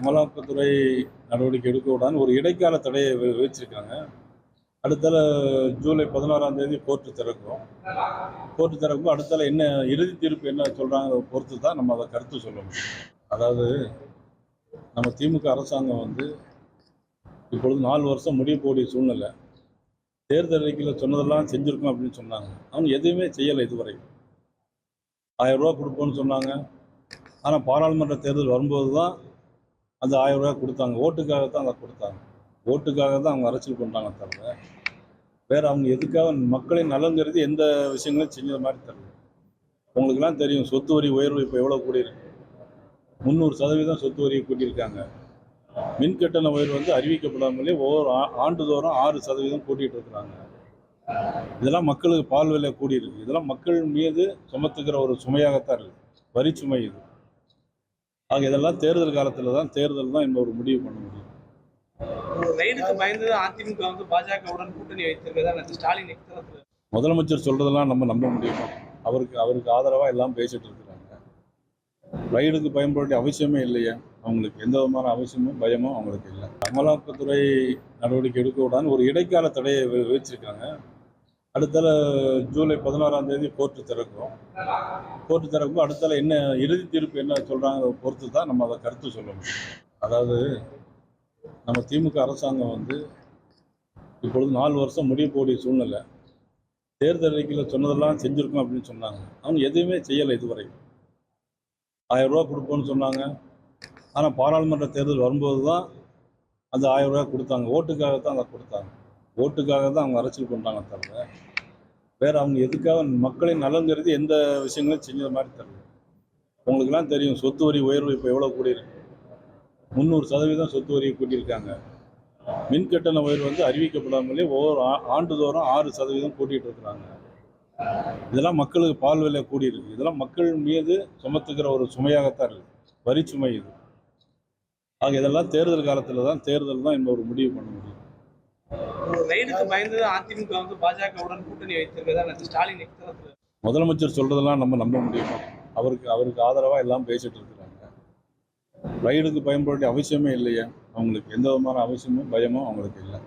அமலாக்கத்துறை நடவடிக்கை எடுக்க விடான்னு ஒரு இடைக்கால தடையை விதிச்சிருக்காங்க. அடுத்தால ஜூலை பதினாறாம் தேதி கோர்ட்டு திறக்கும். கோர்ட்டு திறக்கும் அடுத்தால என்ன இறுதி தீர்ப்பு என்ன சொல்கிறாங்க பொறுத்து தான் நம்ம அதை கருத்து சொல்ல முடியும். அதாவது நம்ம திமுக அரசாங்கம் வந்து இப்பொழுது நாலு வருஷம் முடிய போடிய சூழ்நிலை. தேர்தல் அறிக்கையில் சொன்னதெல்லாம் செஞ்சுருக்கோம் அப்படின்னு சொன்னாங்க. அவங்க எதுவுமே செய்யலை இதுவரை. ஆயிரம் ரூபா கொடுப்போம்னு சொன்னாங்க. ஆனால் பாராளுமன்ற தேர்தல் வரும்போது தான் அந்த ஆயிரம் ரூபா கொடுத்தாங்க. ஓட்டுக்காக தான் அதை கொடுத்தாங்க. ஓட்டுக்காக தான் அவங்க அரசியல் பண்ணுறாங்க தவிர வேறு அவங்க எதுக்காக மக்களின் நலன் கருதி எந்த விஷயங்களும் செஞ்சது மாதிரி தெரியல. உங்களுக்குலாம் தெரியும் சொத்து வரி உயர்வு இப்போ எவ்வளோ கூடியிருக்கு. முந்நூறு சதவீதம் சொத்து வரியை கூட்டியிருக்காங்க. மின் கட்டண உயர்வு வந்து அறிவிக்கப்படாமலே ஒவ்வொரு ஆண்டுதோறும் ஆறு சதவீதம் கூட்டிகிட்டு இருக்கிறாங்க. இதெல்லாம் மக்களுக்கு பால் விலை கூடியிருக்கு. இதெல்லாம் மக்கள் மீது சுமத்துக்கிற ஒரு சுமையாகத்தான் இருக்குது வரி சுமை இது. ஆக இதெல்லாம் தேர்தல் காலத்தில் தான் தேர்தல் தான் இன்னொரு முடிவு பண்ண முடியும். ஒரு ரைடுக்கு பயந்து அதிமுக வந்து பாஜகவுடன் கூட்டணி வைத்திருக்கதா? ஸ்டாலின் முதலமைச்சர் சொல்றதெல்லாம் நம்ம நம்ப முடியுமா? அவருக்கு அவருக்கு ஆதரவாக எல்லாம் பேசிட்டு இருக்கிறாங்க. ரைடுக்கு பயன்பட அவசியமே இல்லையா. அவங்களுக்கு எந்த விதமான அவசியமும் பயமும் அவங்களுக்கு இல்லை. அமலாக்கத்துறை நடவடிக்கை எடுக்க விடான்னு ஒரு இடைக்கால தடையை விதிச்சிருக்காங்க. அடுத்தால ஜூலை பதினாறாம் தேதி கோர்ட்டு திறக்கும். கோர்ட்டு திறக்கும். அடுத்தால என்ன இறுதி தீர்ப்பு என்ன சொல்றாங்க பொறுத்து தான் நம்ம அதை கருத்து சொல்ல முடியும் அதாவது நம்ம திமுக அரசாங்கம் வந்து இப்பொழுது நாலு வருஷம் முடிய போடிய சூழ்நிலை. தேர்தல் அறிக்கையில் சொன்னதெல்லாம் செஞ்சுருக்கோம் அப்படின்னு சொன்னாங்க. அவங்க எதுவுமே செய்யலை இதுவரை. ஆயிரம் ரூபா கொடுப்போம்னு சொன்னாங்க. ஆனால் பாராளுமன்ற தேர்தல் வரும்போது தான் அந்த ஆயிரம் ரூபாய் கொடுத்தாங்க. ஓட்டுக்காக தான் அதை கொடுத்தாங்க. ஓட்டுக்காக தான் அவங்க அரசியல் பண்ணுறாங்க தவிர வேறு அவங்க எதுக்காக மக்களின் நலன் கருதி எந்த விஷயங்களும் செஞ்சது மாதிரி தெரியல. உங்களுக்குலாம் தெரியும் சொத்து வரி உயர்வு இப்போ எவ்வளோ கூடியிருக்கு. முந்நூறு சதவீதம் சொத்து வரியை கூட்டியிருக்காங்க. மின் கட்டண உயர்வு வந்து அறிவிக்கப்படாமலே ஒவ்வொரு ஆண்டுதோறும் ஆறு சதவீதம் கூட்டிகிட்டு இருக்கிறாங்க. இதெல்லாம் மக்களுக்கு பால் விலை கூடியிருக்கு. இதெல்லாம் மக்கள் மீது சுமத்துக்கிற ஒரு சுமையாகத்தான் இருக்குது. வரி சுமை இது. ஆக இதெல்லாம் தேர்தல் காலத்தில் தான் தேர்தல் தான் இன்னொரு முடிவு பண்ண முடியும். ரெய்டுக்கு ரைடுக்கு பயந்து அதிமுக வந்து பாஜகவுடன் கூட்டணி வைத்திருக்கதா ஸ்டாலின் முதலமைச்சர் சொல்றதெல்லாம் நம்ம நம்ப முடியுமா? அவருக்கு அவருக்கு ஆதரவாக எல்லாம் பேசிட்டு இருக்கிறாங்க. ரைடுக்கு பயன்பட அவசியமே இல்லையா. அவங்களுக்கு எந்த விதமான அவசியமும் பயமும் அவங்களுக்கு இல்லை.